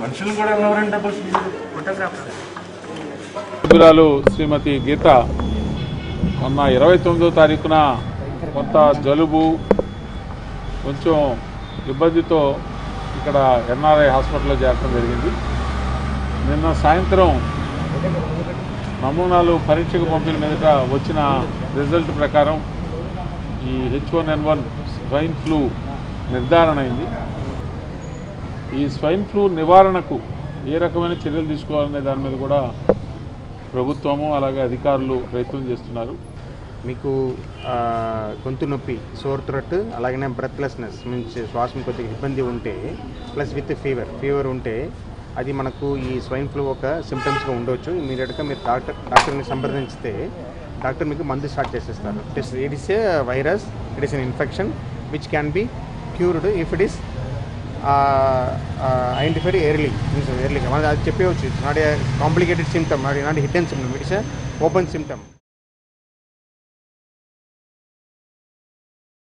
మనుషులు కూడా ఎవరంటే శ్రీమతి గీత మొన్న ఇరవై తొమ్మిదో తారీఖున కొంత జలుబు కొంచెం ఇబ్బందితో ఇక్కడ ఎన్ఆర్ఐ హాస్పిటల్లో చేరడం జరిగింది. నిన్న సాయంత్రం నమూనాలు పరీక్షకు పంపిన మీదట వచ్చిన రిజల్ట్ ప్రకారం ఈ H one N one swine flu నిర్ధారణ అయింది. ఈ స్వైన్ ఫ్లూ నివారణకు ఏ రకమైన చర్యలు తీసుకోవాలనే దాని మీద కూడా ప్రభుత్వము అలాగే అధికారులు ప్రయత్నం చేస్తున్నారు. మీకు గొంతు నొప్పి సోర్ థ్రోట్ అలాగనే బ్రెత్లెస్నెస్ మీన్స్ శ్వాసం కొద్దిగా ఇబ్బంది ఉంటే ప్లస్ విత్ ఫీవర్ ఫీవర్ ఉంటే అది మనకు ఈ స్వైన్ ఫ్లూ ఒక సిమ్టమ్స్గా ఉండవచ్చు ఇమీడియట్గా మీరు డాక్టర్ డాక్టర్ని సంప్రదించితే డాక్టర్ మీకు మందు స్టార్ట్ చేసేస్తారు. It it is a virus it is infection which can be cured if it is identified early means ఎర్లీగా మనం అది చెప్పవచ్చు it's not a complicated symptom not not hidden symptom it's a open symptom